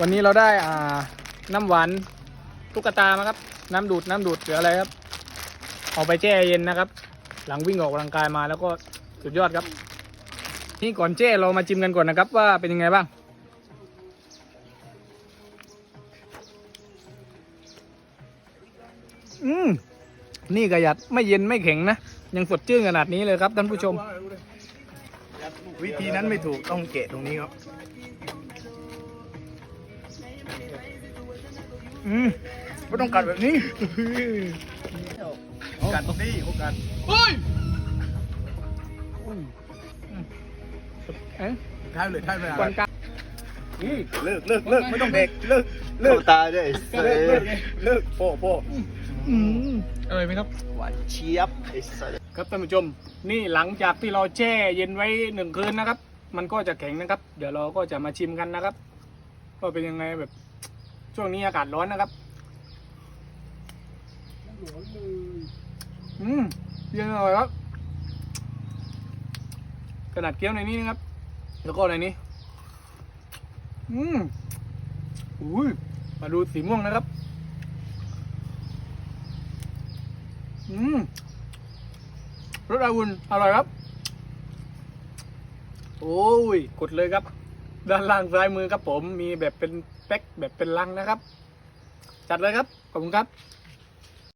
วันนี้เราได้อ่าน้ำหวานตุ๊กตามาครับ น้ำดูดน้ำดูดหรืออะไรครับ เอาไปแช่เย็นนะครับ หลังวิ่งออกกำลังกายมาแล้วก็สุดยอดครับ นี่ก่อนแช่เรามาชิมกันก่อนนะครับ ว่าเป็นยังไงบ้าง อืมนี่กระยัดไม่เย็นไม่แข็งนะ ยังสดชื่นขนาดนี้เลยครับท่านผู้ชม วิธีนั้นไม่ถูกต้องเกะตรงนี้ครับ อืมไม่ต้องกัดแบบนี้กัดตรงนี้โอกาสเฮ้ยเอ๊ะท้ายเลยท้ายเลยก่อนกลางเลิกเลิกเลิกไม่ต้องเบรกเลิกเลิกตาด้วยเลิกเลิกเลิกโป้โป้อืมอร่อยไหมครับหวานเชียบไอ้สัสครับท่านผู้ชม นี่หลังจากที่เราแช่เย็นไว้หนึ่งคืนนะครับ มันก็จะแข็งนะครับ เดี๋ยวเราก็จะมาชิมกันนะครับ ว่าเป็นยังไงแบบ ช่วงนี้อากาศร้อนนะครับอืมเยังอร่อยครับขนาดเกี๊ยวในนี้นะครับ แล้วก็ในนี้ อืมอุ้ยมาดูสีม่วงนะครับ อืมรสอาวุธอร่อยครับ โอ้ย กดเลยครับ ด้านล่างซ้ายมือครับผมมีแบบเป็นแพ็คแบบเป็นลังนะครับ จัดเลยครับ ขอบคุณครับ